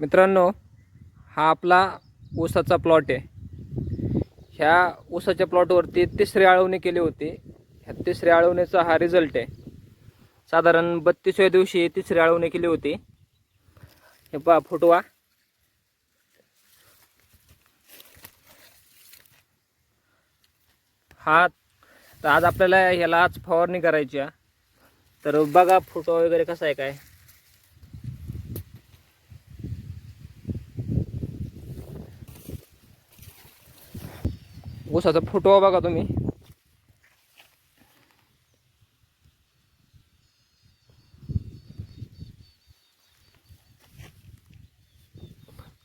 मित्रांनो हा आपला ऊसाचा प्लॉट आहे. ह्या ऊसाच्या प्लॉटवरती तिसरी आळवणी केली होती. ह्या तिसऱ्या आळवणीचा हा रिझल्ट आहे. साधारण बत्तीसव्या दिवशी तिसरी आळवणी केली होती. हे पहा फुटवा हा. तर आज आपल्याला ह्याला आज फवारणी करायची आहे. तर बघा फुटवा वगैरे कसा आहे काय. ऊसाचा फुटवा बघा तुम्ही.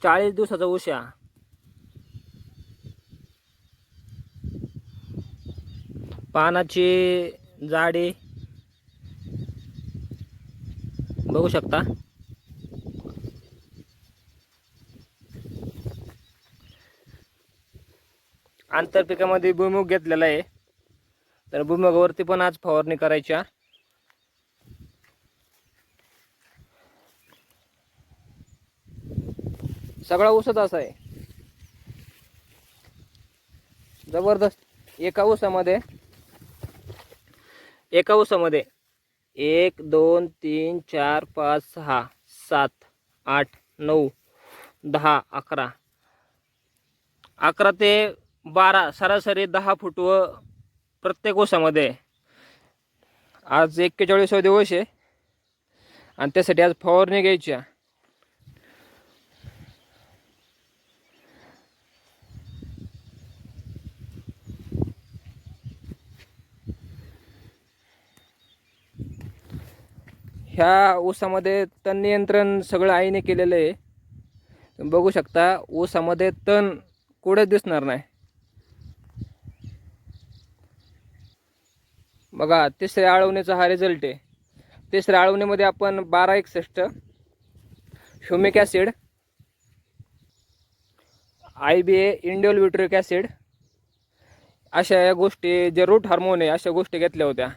चाळीस दिवसाचा उशा पानाची जाडी बघू शकता. आंतरपिकामध्ये भुईमुग घेतलेला आहे. तर भुईमुगावरती पण आज फवारणी करायच्या. सगळा ऊसच असा आहे. जबरदस्त. एका ऊसामध्ये एका ऊसामध्ये एक दोन तीन चार पाच सहा सात आठ नऊ दहा अकरा. अकरा ते बारा सरासरी दहा फूट व प्रत्येक ऊसामध्ये आज एक्केचाळीसवा दिवस आहे. आणि त्यासाठी आज फवारणी घ्यायची ह्या ऊसामध्ये तण नियंत्रण सगळं आईने केलेलं आहे. तुम्ही बघू शकता ऊसामध्ये तण कुठेच दिसणार नाही. बघा तिसऱ्या आळवणीचा हा रिझल्ट आहे. तिसऱ्या आळवणीमध्ये आपण बारा एकसष्ट humic acid I B A indole butyric acid अशा या गोष्टी जे रूट हार्मोन आहे अशा गोष्टी घेतल्या होत्या.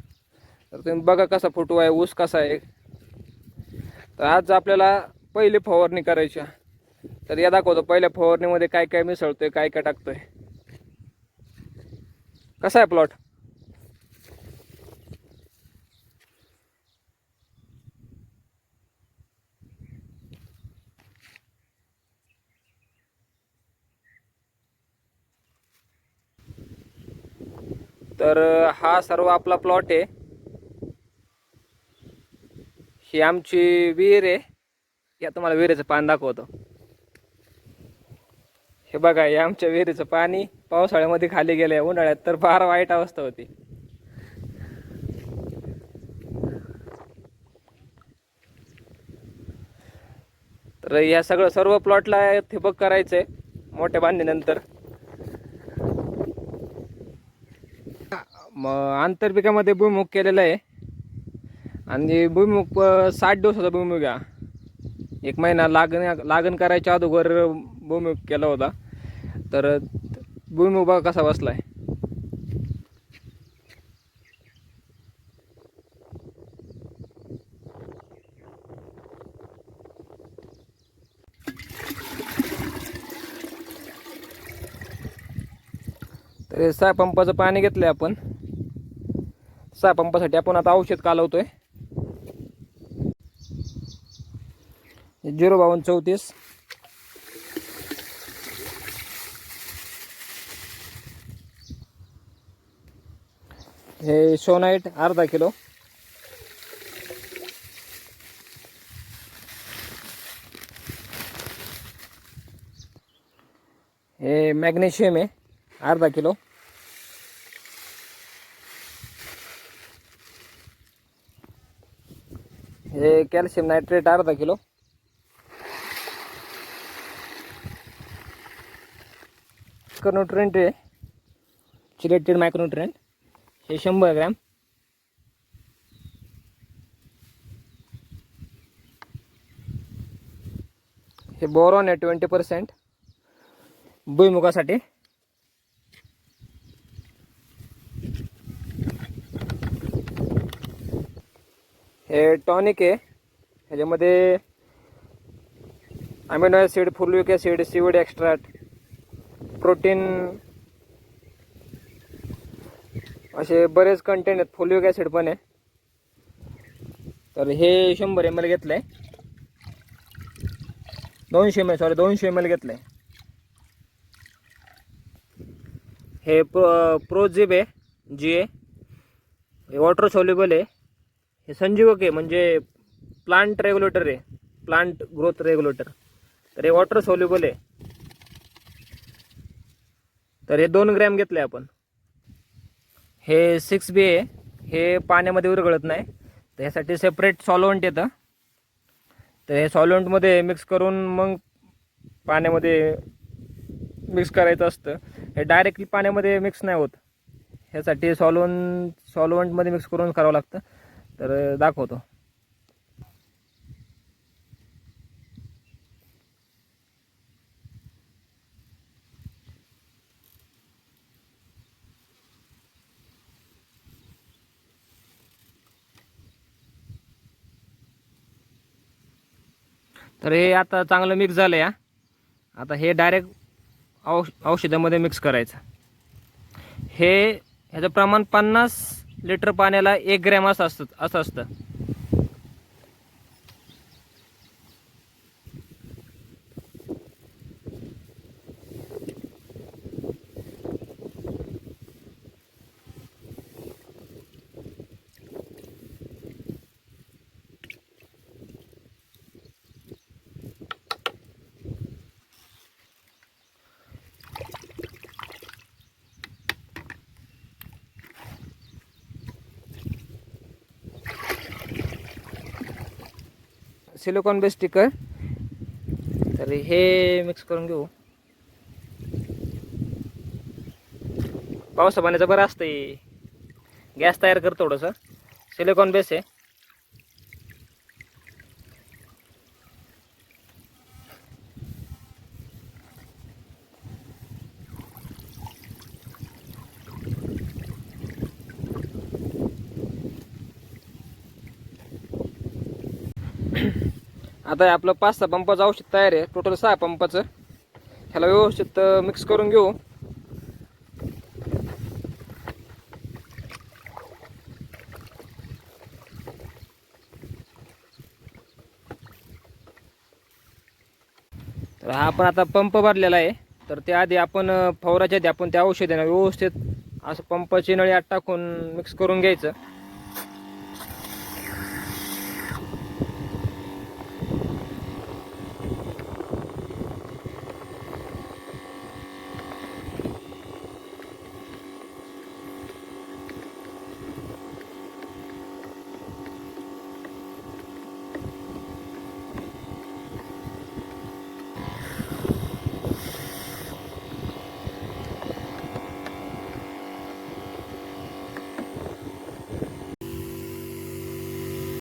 तर तुम्ही बघा कसा फोटो आहे ऊस कसा आहे. तर आज आपल्याला पहिली फवारणी करायची आहे. तर या दाखवतो पहिल्या फवारणीमध्ये काय काय मिसळतोय काय काय टाकतोय. कसा आहे प्लॉट तर हा सर्व आपला प्लॉट आहे. ही आमची विहीर आहे. या तुम्हाला विहिरीचं पाणी दाखवतो. हे बघा हे आमच्या विहिरीचं पाणी पावसाळ्यामध्ये खाली गेलं उन्हाळ्यात तर फार वाईट अवस्था होती. तर या सगळं सर्व प्लॉटला ठिबक करायचंय. मोठ्या बांधणीनंतर. मग आंतरपिकामध्ये भुईमुग केलेला आहे. आणि भुईमुग साठ दिवसाचा भुईमुग आहे. एक महिना लागण लागण करायच्या अगोदर भुईमुग केला होता. तर भुईमुग बघा कसा बसला आहे तर सहा पंपाचं पाणी घेतलं आहे आपण. सहा पंपासाठी आपण आता औषध कालवतोय. झिरो बावन्न चौतीस. हे सोनाईट अर्धा किलो. हे मॅग्नेशियम आहे अर्धा किलो. हे कॅल्शियम नायट्रेट अर्धा किलो. मायक्रोन्युट्रेंट आहे. चिलेटेड मायक्रोन्युट्रेंट हे शंभर ग्रॅम. हे बोरॉन आहे ट्वेंटी पर्सेंट भुईमुगासाठी. हे टॉनिक आहे. ह्याच्यामध्ये amino acid fulvic acid seaweed extract protein असे बरेच कंटेंट आहेत. फुलविक ॲसिड पण आहे. तर हे शंभर एम एल घेतलं आहे दोनशे एम एल सॉरी दोनशे एम एल घेतलं आहे हे प्रो प्रोझिब आहे. जी आहे हे वॉटर सॉल्युबल आहे. हे संजीवक आहे म्हणजे प्लांट रेग्युलेटर आहे. प्लांट ग्रोथ रेग्युलेटर तर हे वॉटर सॉल्युबल आहे. तर हे दोन ग्रॅम घेतले आपण. हे सिक्स बी आहे. हे पाण्यामध्ये विरघळत नाही. तर ह्यासाठी सेपरेट सॉल्वंट येतं. तर हे सॉल्वंटमध्ये मिक्स करून मग पाण्यामध्ये मिक्स करायचं असतं. हे डायरेक्टली पाण्यामध्ये मिक्स नाही होत. ह्यासाठी सॉलवन सॉल्वंटमध्ये मिक्स करून करावं लागतं. तर दाखवतो. तर हे आता चांगलं मिक्स झालं या आता हे डायरेक्ट औष औषधामध्ये मिक्स करायचं. हे ह्याचं प्रमाण पन्नास लिटर पाण्याला एक ग्रॅम असं असतं असं असतं. सिलिकॉन बेस स्टिकर तर हे मिक्स करून घेऊ. पावसा पाण्याचं बरं असतं गॅस तयार कर थोडंसं. सिलिकॉन बेस आहे. आता आपलं पाच सहा पंपाचं औषध तयार आहे. टोटल सहा पंपाचं. ह्याला व्यवस्थित मिक्स करून घेऊ. तर हा आपण आता पंप भरलेला आहे. तर त्याआधी आपण अं, फवाराच्या आधी आपण त्या ना व्यवस्थित असं पंपाची नळी आत टाकून मिक्स करून घ्यायचं.